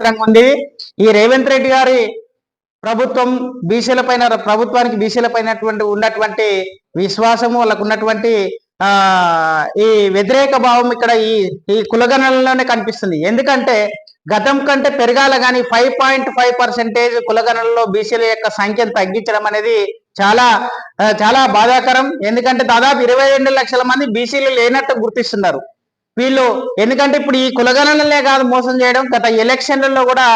చిత్రంగా ఉంది. ఈ రేవంత్ రెడ్డి గారి ప్రభుత్వం బీసీల పైన ప్రభుత్వానికి బీసీల పైన ఉన్నటువంటి విశ్వాసము వాళ్ళకు ఉన్నటువంటి ఆ ఈ వ్యతిరేక భావం ఇక్కడ ఈ ఈ కులగణనలోనే కనిపిస్తుంది. ఎందుకంటే గతం కంటే పెరగాల కానీ ఫైవ్ పాయింట్ ఫైవ్ పర్సెంటేజ్ కులగణనలో బీసీల యొక్క సంఖ్యను తగ్గించడం అనేది చాలా చాలా బాధాకరం. ఎందుకంటే దాదాపు ఇరవై రెండు లక్షల మంది బీసీలు లేనట్టు గుర్తిస్తున్నారు. వీళ్ళు ఎందుకంటే ఇప్పుడు ఈ కులగణనలే కాదు మోసం చేయడం గత ఎలక్షన్లలో కూడా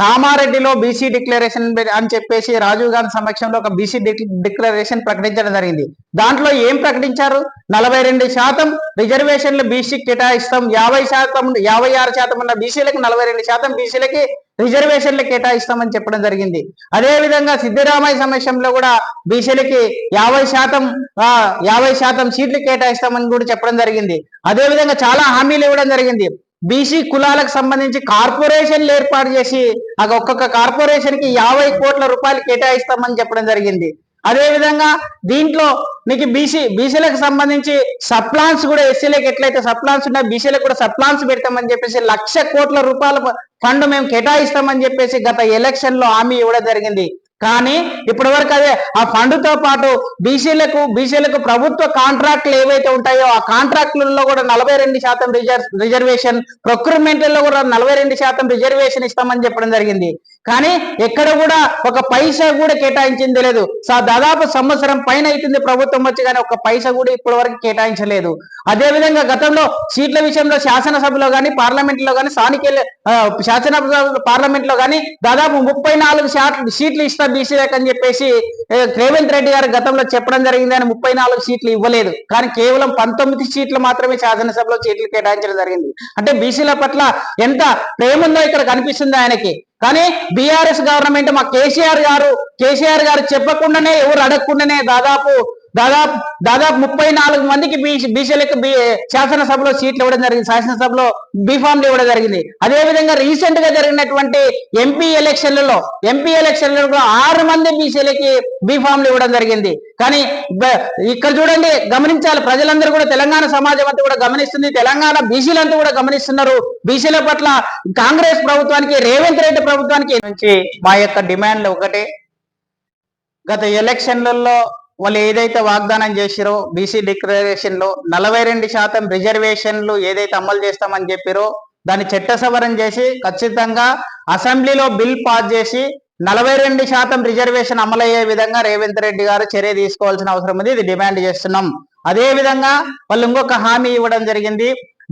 కామారెడ్డిలో బీసీ డిక్లరేషన్ అని చెప్పేసి రాజీవ్ గాంధీ సమక్షంలో ఒక బీసీ డిక్లరేషన్ ప్రకటించడం జరిగింది. దాంట్లో ఏం ప్రకటించారు? నలభై రెండు శాతం రిజర్వేషన్లు బీసీ కేటాయిస్తాం యాభై శాతం యాభై ఆరు శాతం ఉన్న బీసీలకు నలభై రెండు శాతం బీసీలకి రిజర్వేషన్లు కేటాయిస్తామని చెప్పడం జరిగింది. అదే విధంగా సమక్షంలో కూడా బీసీలకి యాభై శాతం ఆ, యాభై శాతం సీట్లు కేటాయిస్తామని కూడా చెప్పడం జరిగింది. అదే విధంగా చాలా హామీలు ఇవ్వడం జరిగింది. బీసీ కులాలకు సంబంధించి కార్పొరేషన్లు ఏర్పాటు చేసి ఒక్కొక్క కార్పొరేషన్కి యాభై కోట్ల రూపాయలు కేటాయిస్తామని చెప్పడం జరిగింది. అదే విధంగా దీంట్లో మీకు బీసీ బీసీలకు సంబంధించి సప్లాన్స్ కూడా ఎస్సీలకు ఎట్లయితే సప్లాన్స్ ఉన్నాయో బీసీలకు కూడా సప్లాన్స్ పెడతామని చెప్పేసి లక్ష కోట్ల రూపాయల ఫండ్ మేము కేటాయిస్తామని చెప్పేసి గత ఎలక్షన్లో హామీ ఇవ్వడం జరిగింది. కానీ ఇప్పటి వరకు అదే ఆ ఫండ్తో పాటు బీసీలకు బీసీలకు ప్రభుత్వ కాంట్రాక్ట్లు ఏవైతే ఉంటాయో ఆ కాంట్రాక్టులలో కూడా నలభై రెండు శాతం రిజర్వ్ రిజర్వేషన్ ప్రొక్యూర్మెంట్లలో కూడా నలభై రెండు శాతం రిజర్వేషన్ ఇస్తామని చెప్పడం జరిగింది. కానీ ఎక్కడ కూడా ఒక పైసా కూడా కేటాయించింది లేదు. సా- దాదాపు సంవత్సరం పైన అవుతుంది ప్రభుత్వం వచ్చి కానీ ఒక పైసా కూడా ఇప్పటి వరకు కేటాయించలేదు. అదే విధంగా గతంలో సీట్ల విషయంలో శాసనసభలో కానీ పార్లమెంట్లో కానీ స్థానిక శాసన శాసనసభ పార్లమెంట్లో కానీ దాదాపు ముప్పై నాలుగు సీట్లు ఇస్తా బీసీలకు అని చెప్పేసి రేవంత్ రెడ్డి గారు గతంలో చెప్పడం జరిగింది అని ముప్పై నాలుగు సీట్లు ఇవ్వలేదు. కానీ కేవలం పంతొమ్మిది సీట్లు మాత్రమే శాసనసభలో సీట్లు కేటాయించడం జరిగింది. అంటే బీసీల పట్ల ఎంత ప్రేమ ఉందో ఇక్కడ కనిపిస్తుంది ఆయనకి. కానీ బీఆర్ఎస్ గవర్నమెంట్ మా కేసీఆర్ గారు కేసీఆర్ గారు చెప్పకుండానే ఎవరు అడగకుండానే దాదాపు దాదాపు దాదాపు ముప్పై నాలుగు మందికి బీసీ బీసీలకు బి శాసనసభలో సీట్లు ఇవ్వడం జరిగింది. శాసనసభలో బీఫామ్లు ఇవ్వడం జరిగింది. అదే విధంగా రీసెంట్గా జరిగినటువంటి ఎంపీ ఎలక్షన్లలో ఎంపీ ఎలక్షన్లలో ఆరు మంది బీసీలకి బీఫామ్లు ఇవ్వడం జరిగింది. కానీ ఇక్కడ చూడండి గమనించాలి. ప్రజలందరూ కూడా తెలంగాణ సమాజం అంతా కూడా గమనిస్తుంది. తెలంగాణ బీసీలంతా కూడా గమనిస్తున్నారు. బీసీల పట్ల కాంగ్రెస్ ప్రభుత్వానికి రేవంత్ రెడ్డి ప్రభుత్వానికి నుంచి మా యొక్క డిమాండ్లు ఒకటే. గత ఎలక్షన్లలో వాళ్ళు ఏదైతే వాగ్దానం చేసిరో బీసీ డిక్లరేషన్లో నలభై రెండు శాతం రిజర్వేషన్లు ఏదైతే అమలు చేస్తామని చెప్పిరో దాన్ని చట్ట సవరణ చేసి ఖచ్చితంగా అసెంబ్లీలో బిల్ పాస్ చేసి నలభై రెండు శాతం రిజర్వేషన్ అమలయ్యే విధంగా రేవంత్ రెడ్డి గారు చర్య తీసుకోవాల్సిన అవసరం ఉంది. ఇది డిమాండ్ చేస్తున్నాం. అదే విధంగా వాళ్ళు ఇంకొక హామీ ఇవ్వడం జరిగింది.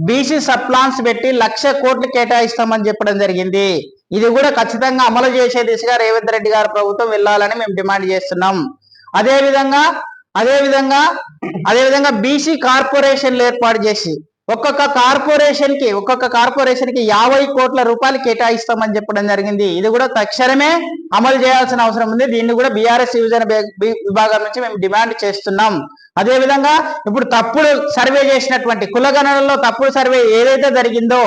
బీసీ సప్లాన్స్ పెట్టి లక్ష కోట్లు కేటాయిస్తామని చెప్పడం జరిగింది. ఇది కూడా ఖచ్చితంగా అమలు చేసే దిశగా రేవంత్ రెడ్డి గారు ప్రభుత్వం వెళ్ళాలని మేము డిమాండ్ చేస్తున్నాం. అదే విధంగా అదే విధంగా అదే విధంగా బీసీ కార్పొరేషన్లు ఏర్పాటు చేసి ఒక్కొక్క కార్పొరేషన్కి ఒక్కొక్క కార్పొరేషన్కి యాభై కోట్ల రూపాయలు కేటాయిస్తామని చెప్పడం జరిగింది. ఇది కూడా తక్షణమే అమలు చేయాల్సిన అవసరం ఉంది. దీన్ని కూడా బీఆర్ఎస్ డివిజన్ విభాగం నుంచి మేము డిమాండ్ చేస్తున్నాం. అదే విధంగా ఇప్పుడు తప్పుడు సర్వే చేసినటువంటి కులగణనలో తప్పుడు సర్వే ఏదైతే జరిగిందో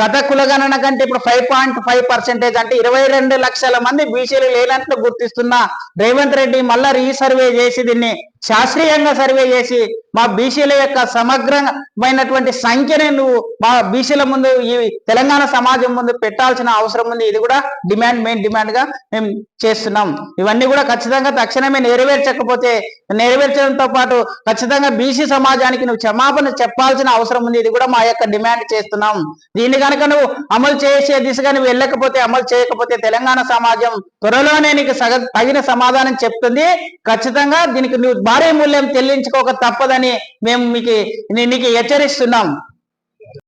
గత కులగణన కంటే ఇప్పుడు ఫైవ్ పాయింట్ ఫైవ్ పర్సెంటేజ్ అంటే ఇరవై రెండు లక్షల మంది బీసీలు లేనట్లు గుర్తిస్తున్న రేవంత్ రెడ్డి మళ్ళా రీసర్వే చేసి దీన్ని శాస్త్రీయంగా సర్వే చేసి మా బీసీల యొక్క సమగ్రమైనటువంటి సంఖ్యనే నువ్వు మా బీసీల ముందు ఈ తెలంగాణ సమాజం ముందు పెట్టాల్సిన అవసరం ఉంది. ఇది కూడా డిమాండ్ మెయిన్ డిమాండ్గా మేము చేస్తున్నాం. ఇవన్నీ కూడా ఖచ్చితంగా తక్షణమే నెరవేర్చకపోతే నెరవేర్చడంతో పాటు ఖచ్చితంగా బీసీ సమాజానికి నువ్వు క్షమాపణ చెప్పాల్సిన అవసరం ఉంది. ఇది కూడా మా యొక్క డిమాండ్ చేస్తున్నాం. దీన్ని కనుక నువ్వు అమలు చేసే దిశగా నువ్వు వెళ్ళకపోతే అమలు చేయకపోతే తెలంగాణ సమాజం త్వరలోనే నీకు తగిన సమాధానం చెప్తుంది. ఖచ్చితంగా దీనికి నువ్వు భారీ మూల్యం చెల్లించుకోక తప్పదని మేము మీకు నీ- నీకు హెచ్చరిస్తున్నాం.